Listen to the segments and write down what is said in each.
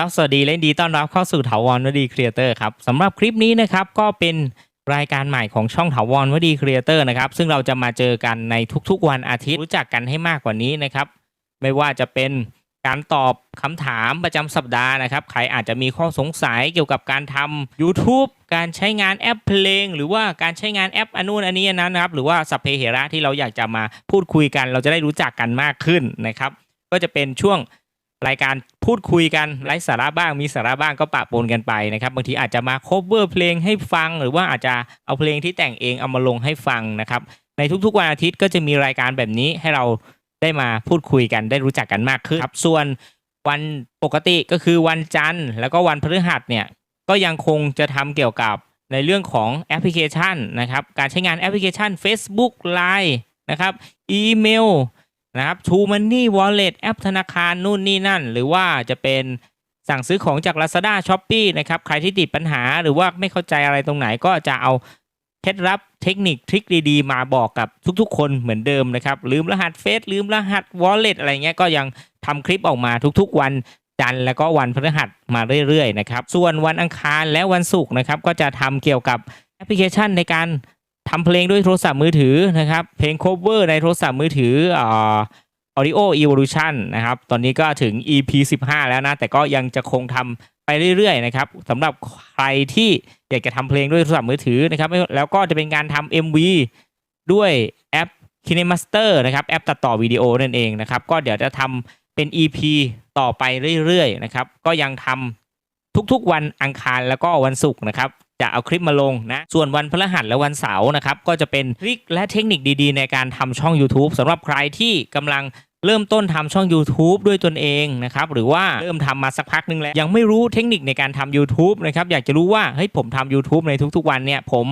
ครับสวัสดีและยินดีต้อนรับเข้าสู่ถาวรวดีครีเอเตอร์ครับสำหรับคลิปนี้นะครับก็เป็นรายการใหม่ของช่องถาวรวดีครีเอเตอร์นะครับซึ่งเราจะมาเจอกันในทุกๆ วันอาทิตย์รู้จักกันให้มากกว่านี้นะครับไม่ว่าจะเป็นการตอบคำถามประจำสัปดาห์นะครับ ใครอาจจะมีข้อสงสัยเกี่ยวกับการทำ YouTube การใช้งานแอปเพลง หรือว่าการใช้งานแอปอนนู้นอันนี้อันนั้นนะครับ หรือว่าสัพเพเหระที่เราอยากจะมาพูดคุยกัน เราจะได้รู้จักกันมากขึ้นนะครับ ก็จะเป็นช่วง รายการพูดคุยกันไร้สาระบ้างมีสาระบ้างก็ปะปนกันไปนะครับบางทีอาจจะมา cover เพลงให้ฟัง หรือว่าอาจจะเอาเพลงที่แต่งเองเอามาลงให้ฟังนะครับ ในทุกๆวันอาทิตย์ก็จะมีรายการแบบนี้ให้เราได้มาพูดคุยกันได้รู้จักกันมากขึ้นครับส่วนวันปกติก็คือวันจันทร์ แล้วก็วันพฤหัสเนี่ยก็ยังคงจะทำเกี่ยวกับในเรื่องของแอปพลิเคชันนะครับการใช้งานแอปพลิเคชัน Facebook Line นะครับอีเมล นะครับ True Money Wallet แอปธนาคารนู่นนี่นั่น หรือว่าจะเป็นสั่งซื้อของจาก Lazada Shopee นะครับ ใครที่ติดปัญหาหรือว่าไม่เข้าใจอะไรตรงไหนก็จะเอาเคล็ดลับเทคนิคทริคดีๆ มาบอกกับทุกๆ คนเหมือนเดิมนะครับ ลืมรหัสเฟซลืมรหัส Wallet อะไรเงี้ยก็ยังทำคลิปออกมาทุกๆ วันจันทร์แล้วก็วันพฤหัสมาเรื่อยๆนะครับ ส่วนวันอังคารและวันศุกร์นะครับก็จะทำเกี่ยวกับแอปพลิเคชันในการ ทำเพลงด้วยโทรศัพท์มือถือนะครับ เพลง cover ในโทรศัพท์มือถืออ่า Audio Evolution นะครับ ตอนนี้ก็ถึง EP 15 แล้วนะ แต่ก็ยังจะคงทำไปเรื่อยๆนะครับสำหรับใครที่อยากจะทำเพลงด้วยโทรศัพท์มือถือนะครับ แล้วก็จะเป็นการทำ MV ด้วยแอป KineMaster นะครับ แอปตัดต่อวิดีโอนั่นเองนะครับ ก็เดี๋ยวจะทำเป็น EP ต่อไปเรื่อยๆนะครับ ก็ยังทำทุกๆวันอังคารแล้วก็วันศุกร์นะครับ จะเอาคลิปมาลงนะส่วนวันพฤหัสและวันเสาร์นะครับก็จะเป็นทริคและเทคนิคดีๆ ในการทำช่อง YouTube สำหรับใครที่กำลังเริ่มต้นทำช่อง YouTube ด้วยตนเองนะครับหรือว่าเริ่มทำมาสักพักหนึ่งแล้ว ยังไม่รู้เทคนิคในการทำ YouTube นะครับอยากจะรู้ว่าเฮ้ยผมทำ YouTube ในทุกๆวันเนี่ยผม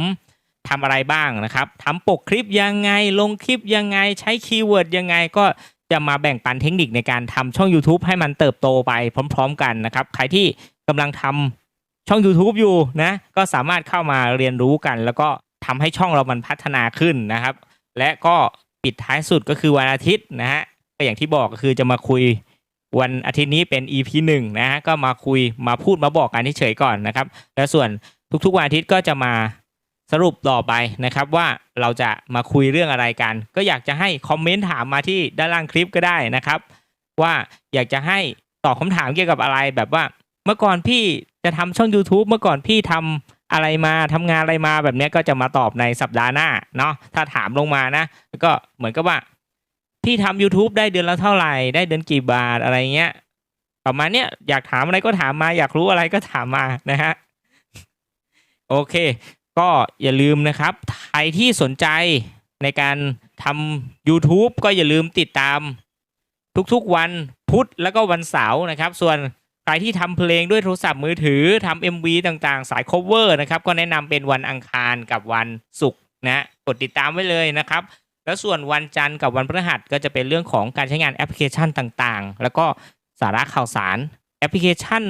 ทำอะไรบ้างนะครับทำปกคลิปยังไงลงคลิปยังไงใช้คีย์เวิร์ดยังไงก็จะมาแบ่งปันเทคนิคในการทำช่อง YouTube ให้มันเติบโตไปพร้อม ๆ กันนะครับ ใครที่กำลังทำ ช่อง YouTube อยู่นะก็สามารถเข้ามาเรียนรู้กัน แล้วก็ทำให้ช่องเรามันพัฒนาขึ้นนะครับ และก็ปิดท้ายสุดก็คือวันอาทิตย์นะฮะก็อย่างที่บอกก็คือจะมาคุยวันอาทิตย์นี้เป็น EP หนึ่งนะฮะก็มาคุยมาพูดมาบอกกันเฉยๆก่อนนะครับ แล้วส่วนทุกๆวันอาทิตย์ก็จะมาสรุปต่อไปนะครับว่าเราจะมาคุยเรื่องอะไรกัน ก็อยากจะให้คอมเมนต์ถามมาที่ด้านล่างคลิปก็ได้นะครับ ว่าอยากจะให้ตอบคำถามเกี่ยวกับอะไรแบบว่า เมื่อก่อนพี่ จะทำช่อง YouTube เมื่อก่อนพี่ทำอะไรมาทำงานอะไรมาแบบเนี้ยก็จะมาตอบในสัปดาห์หน้าเนาะถ้าถามลงมานะก็เหมือนกับว่าพี่ทำ YouTube ได้เดือนละเท่าไหร่ ได้เดือนกี่บาทอะไรเงี้ยประมาณเนี้ยอยากถามอะไรก็ถามมา อยากรู้อะไรก็ถามมานะฮะโอเค ก็อย่าลืมนะครับ ใครที่สนใจในการทำ YouTube ก็อย่าลืมติดตามทุกๆวันพุธแล้วก็วันเสาร์นะครับ ส่วน ใครที่ทำเพลงด้วยโทรศัพท์มือถือทำ MV ต่างๆ สาย cover นะครับ ก็แนะนำเป็นวันอังคารกับวันศุกร์นะกดติดตามไว้เลยนะครับ แล้วส่วนวันจันทร์กับวันพฤหัสก็จะเป็นเรื่องของการใช้งานแอปพลิเคชันต่างๆ แล้วก็สาระข่าวสารแอปพลิเคชัน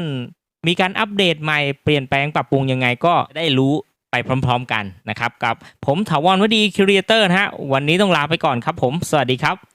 มีการอัปเดตใหม่เปลี่ยนแปลงปรับปรุงยังไงก็ได้รู้ไปพร้อม ๆ กันนะครับกับผมถาวรวดีครีเอเตอร์นะฮะวันนี้ต้องลาไปก่อนครับผม สวัสดีครับ